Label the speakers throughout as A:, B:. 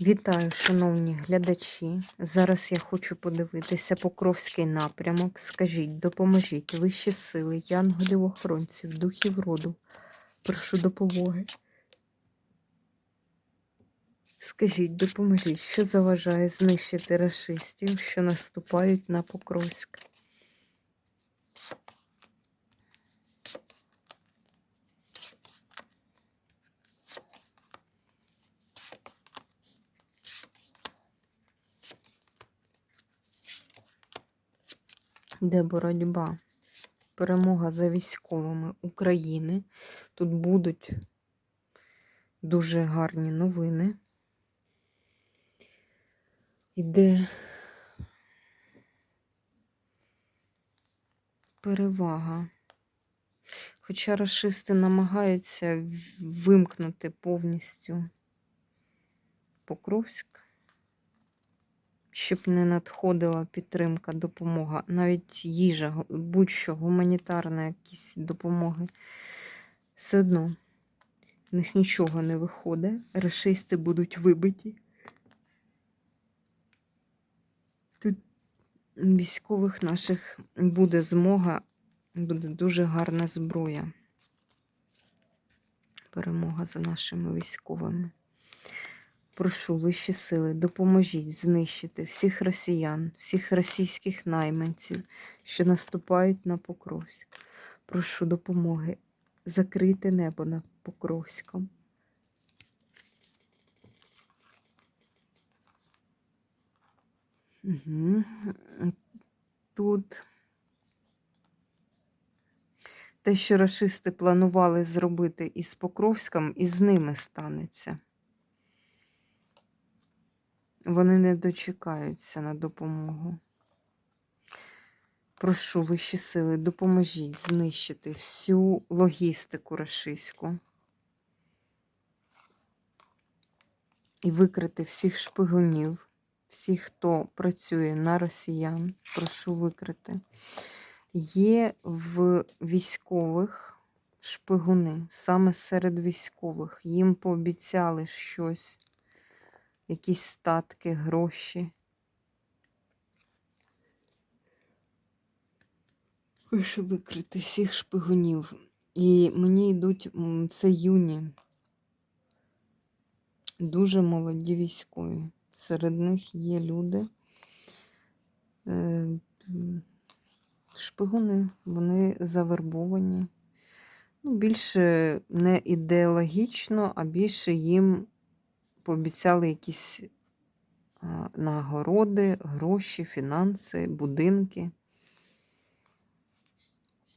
A: Вітаю, шановні глядачі. Зараз я хочу подивитися Покровський напрямок. Скажіть, допоможіть вищі сили, янголів охоронців, духів роду. Прошу допомоги. Скажіть, допоможіть, що заважає знищити рашистів, що наступають на Покровськ. Де боротьба? Перемога за військовими України. Тут будуть дуже гарні новини. Іде перевага. Хоча расисти намагаються вимкнути повністю Покровськ, щоб не надходила підтримка, допомога, навіть їжа, будь-що, гуманітарна якісь допомоги. Все одно в них нічого не виходить. Расисти будуть вибиті. Тут військових наших буде змога, буде дуже гарна зброя. Перемога за нашими військовими. Прошу вищі сили, допоможіть знищити всіх росіян, всіх російських найманців, що наступають на Покровськ. Прошу допомоги. Закрийте небо над Покровськом. Угу. Тут те, що рашисти планували зробити із Покровськом, і з ними станеться. Вони не дочекаються на допомогу. Прошу вищі сили, допоможіть знищити всю логістику рашистську і викрити всіх шпигунів, всіх, хто працює на росіян. Прошу викрити. Є в військових шпигуни, саме серед військових. Їм пообіцяли щось, якісь статки, гроші. Лише викрити всіх шпигунів. І мені йдуть це юні, дуже молоді військові. Серед них є люди. е, Шпигуни, вони завербовані. Ну, більше не ідеологічно, а більше їм пообіцяли якісь а, нагороди, гроші, фінанси, будинки.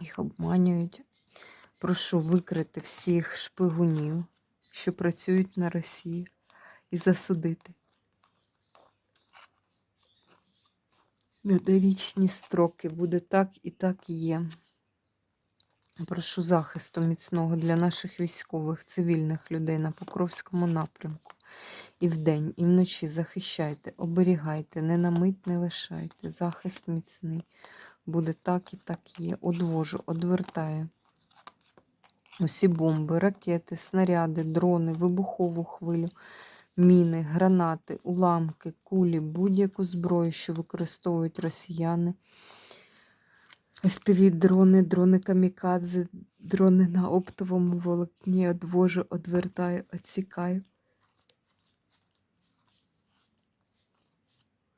A: Їх обманюють. Прошу викрити всіх шпигунів, що працюють на Росії, і засудити. На строки буде так і так є. Прошу захисту міцного для наших військових, цивільних людей на Покровському напрямку. І вдень, і вночі захищайте, оберігайте, не на мить не лишайте. Захист міцний. Буде так і так є. Одвожу, одвертаю. Усі бомби, ракети, снаряди, дрони, вибухову хвилю, міни, гранати, уламки, кулі, будь-яку зброю, що використовують росіяни. FPV-дрони, дрони камікадзе, дрони на оптовому волокні, одвожу, одвертаю, отсікаю.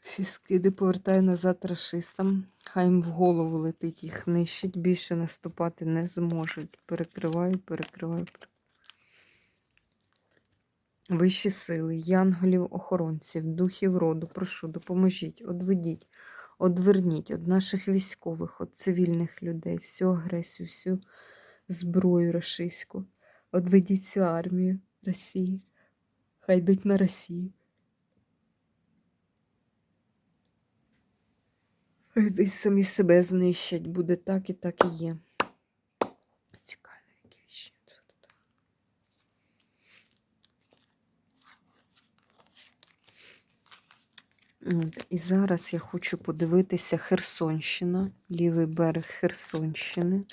A: Всі скиди повертаю назад рашистам. Хай їм в голову летить, їх нищить, більше наступати не зможуть. Перекриваю, перекриваю. перекриваю. Вищі сили, янголів, охоронців, духів роду, прошу, допоможіть, одведіть, одверніть від наших військових, від цивільних людей, всю агресію, всю зброю рашистську. Одведіть цю армію Росії. Хай йдуть на Росію. Хай йдуть самі себе знищать. Буде так і так і є. Цікаво, які ще І зараз я хочу подивитися Херсонщина, лівий берег Херсонщини.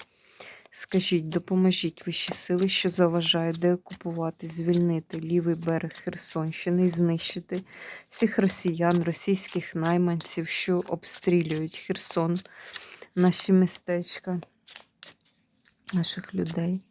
A: Скажіть, допоможіть вищі сили, що заважає деокупувати, звільнити лівий берег Херсонщини і знищити всіх росіян, російських найманців, що обстрілюють Херсон, наші містечка, наших людей.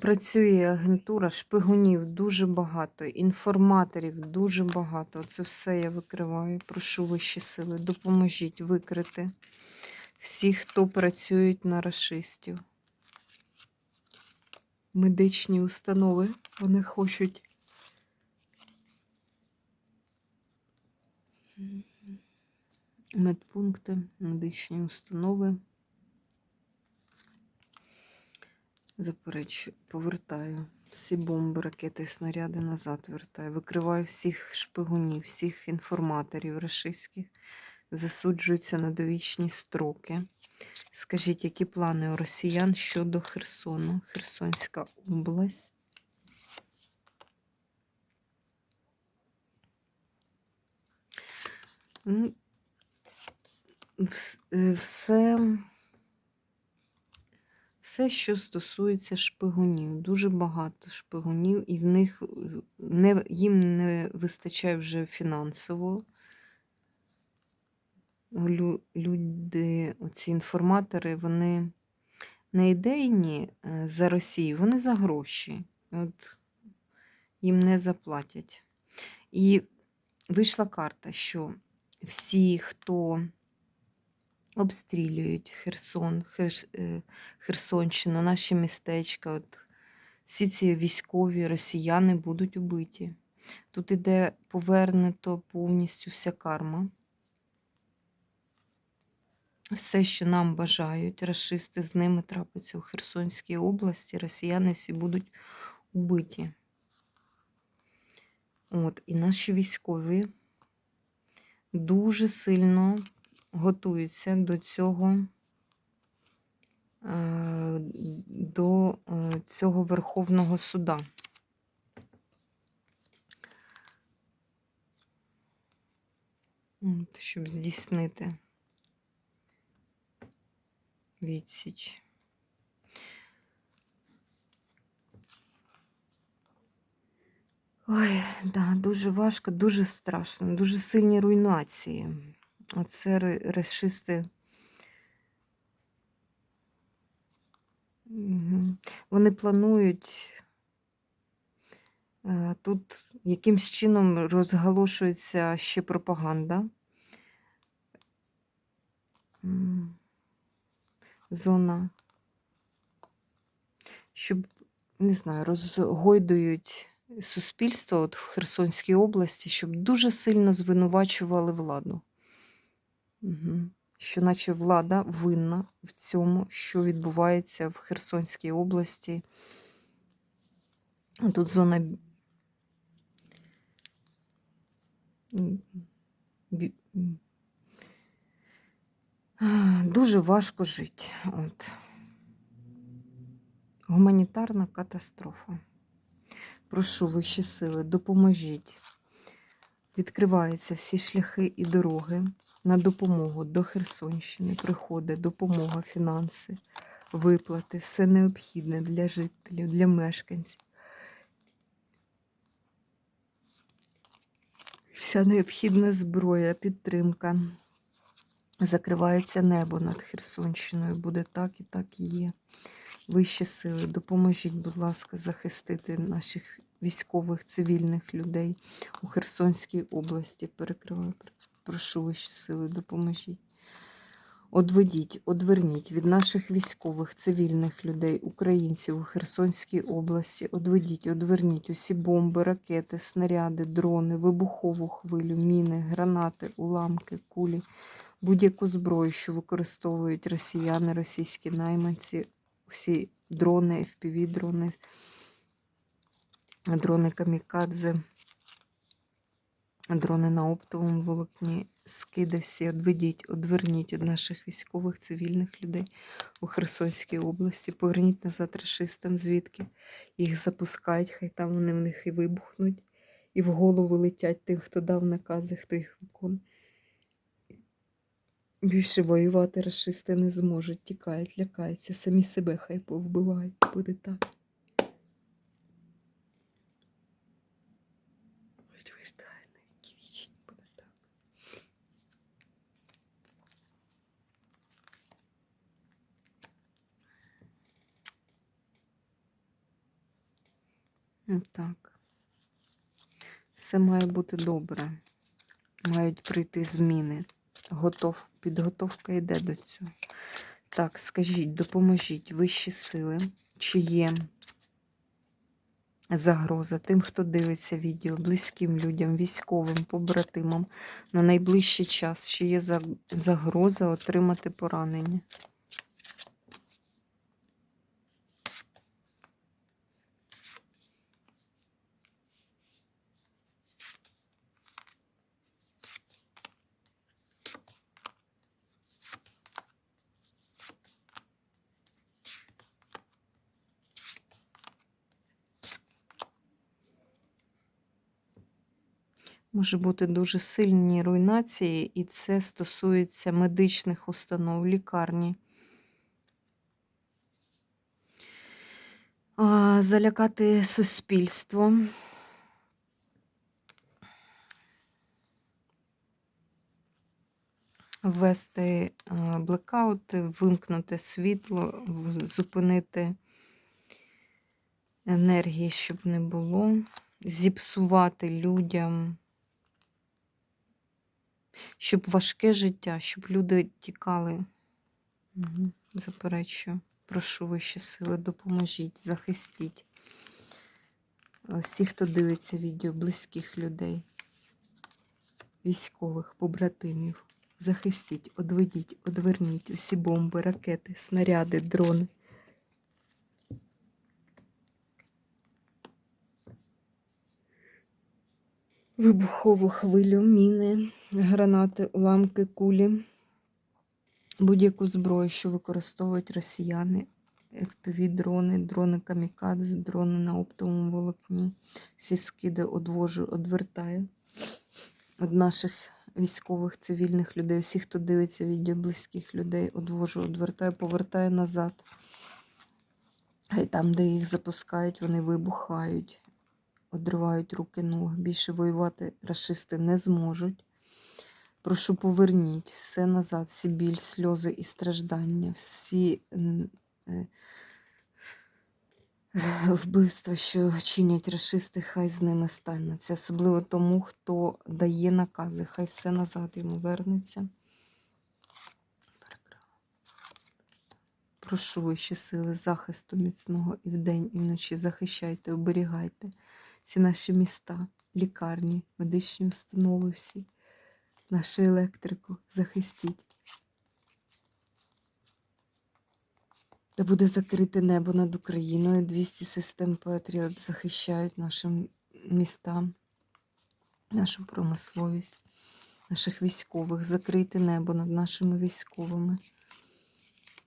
A: Працює агентура шпигунів дуже багато, інформаторів дуже багато. Це все я викриваю. Прошу вищі сили. Допоможіть викрити всіх, хто працюють на расистів. Медичні установи вони хочуть. Медпункти, медичні установи. Заперечую, повертаю всі бомби, ракети, снаряди назад вертаю. Викриваю всіх шпигунів, всіх інформаторів рашистських. Засуджуються на довічні строки. Скажіть, які плани у росіян щодо Херсону? Херсонська область. Ну, е, Все, все, що стосується шпигунів. Дуже багато шпигунів, і в них е, не, їм не вистачає вже фінансово. Лю- Люди, оці інформатори, вони не ідейні е, за Росію, вони за гроші. От їм не заплатять. І вийшла карта, що всі, хто обстрілюють Херсон, Херс, е, Херсонщину, наші містечка, от, всі ці військові росіяни будуть убиті. Тут іде повернуто повністю вся карма. Все, що нам бажають, расисти з ними трапиться у Херсонській області, росіяни всі будуть убиті. От, і наші військові дуже сильно готуються до цього, е, до е, цього Верховного суда. От, щоб здійснити відсіч. Ой, да, дуже важко, дуже страшно, дуже сильні руйнації. Оце ре- расисти. Вони планують. е, Тут якимсь чином розголошується ще пропаганда. Зона. Щоб, не знаю, розгойдують суспільство от в Херсонській області, щоб дуже сильно звинувачували владу. Угу. Що наче влада винна в цьому, що відбувається в Херсонській області. Тут зона дуже важко жити. От. Гуманітарна катастрофа. Прошу вищі сили, допоможіть. Відкриваються всі шляхи і дороги на допомогу до Херсонщини. Приходить допомога, фінанси, виплати, все необхідне для жителів, для мешканців. Вся необхідна зброя, підтримка. Закривається небо над Херсонщиною. Буде так і так і є. Вищі сили, допоможіть, будь ласка, захистити наших військових цивільних людей у Херсонській області. Перекриваю. Прошу вищі сили, допоможіть. Одведіть, одверніть від наших військових, цивільних людей, українців у Херсонській області. Одведіть, одверніть усі бомби, ракети, снаряди, дрони, вибухову хвилю, міни, гранати, уламки, кулі, будь-яку зброю, що використовують росіяни, російські найманці, всі дрони, FPV-дрони, дрони камікадзе, дрони на оптовому волокні, скиди всі одведіть, одверніть від наших військових, цивільних людей у Херсонській області. Поверніть назад рашистам, звідки їх запускають, хай там вони в них і вибухнуть, і в голову летять тим, хто дав накази, хто їх виконує. Більше воювати рашисти не зможуть, тікають, лякаються, самі себе хай повбивають. Буде так. Утверждаю, на віки вічні буде так. Так. Все має бути добре. Мають прийти зміни. Готов, підготовка йде до цього. Так, скажіть, допоможіть вищі сили, чи є загроза тим, хто дивиться відео, близьким людям, військовим, побратимам на найближчий час, чи є загроза отримати поранення. Може бути дуже сильні руйнації, і це стосується медичних установ, лікарні. Залякати суспільство. Ввести блекаути, вимкнути світло, зупинити енергії, щоб не було, зіпсувати людям щоб важке життя, щоб люди тікали. Угу. Заперечую. Прошу вищі сили, допоможіть, захистіть. Всі, хто дивиться відео, близьких людей, військових, побратимів. Захистіть, одведіть, одверніть усі бомби, ракети, снаряди, дрони. Вибухову хвилю, міни, гранати, уламки, кулі, будь-яку зброю, що використовують росіяни, FPV-дрони, дрони камікадзе, дрони на оптовому волокні. Всі скиди одвожу, одвертаю від наших військових, цивільних людей, всіх, хто дивиться відео близьких людей, одвожу, одвертаю, повертаю назад. Хай там, де їх запускають, вони вибухають одривають руки ноги. Більше воювати рашисти не зможуть. Прошу, поверніть все назад, всі біль, сльози і страждання, всі е, вбивства, що чинять рашисти, хай з ними стануться. Особливо тому, хто дає накази, хай все назад йому вернеться. Прошу вищі сили захисту міцного і вдень, і вночі захищайте, оберігайте всі наші міста, лікарні, медичні установи, всі, нашу електрику захистіть. Де буде закрите небо над Україною, 200 систем Патріот захищають наші міста, нашу промисловість, наших військових, закрите небо над нашими військовими.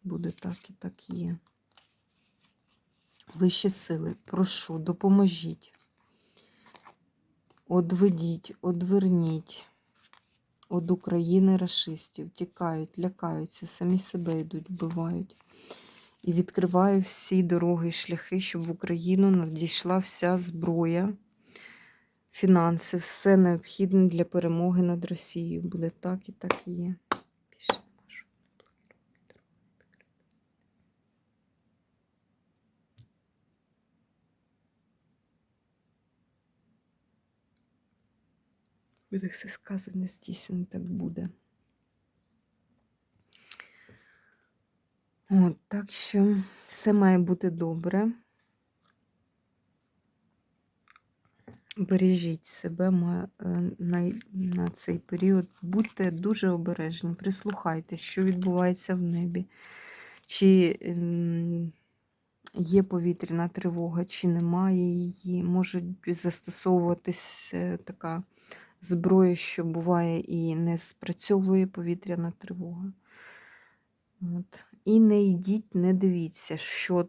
A: Буде так і так є. Вищі сили, прошу, допоможіть. Одведіть, одверніть від України расистів, тікають, лякаються, самі себе йдуть, вбивають. І відкриваю всі дороги і шляхи, щоб в Україну надійшла вся зброя, фінанси, все необхідне для перемоги над Росією. Буде так і так і є. Буде все сказане, здійснено, так буде. От, так що все має бути добре. Бережіть себе е, на, цей період. Будьте дуже обережні, прислухайтесь, що відбувається в небі. Чи ем, є повітряна тривога, чи немає її. Може застосовуватись е, така зброя, що буває і не спрацьовує повітряна тривога. От. І не йдіть, не дивіться, що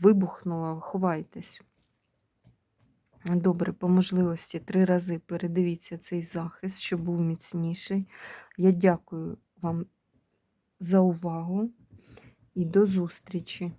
A: вибухнуло, ховайтесь. Добре, по можливості три рази передивіться цей захист, щоб був міцніший. Я дякую вам за увагу і до зустрічі!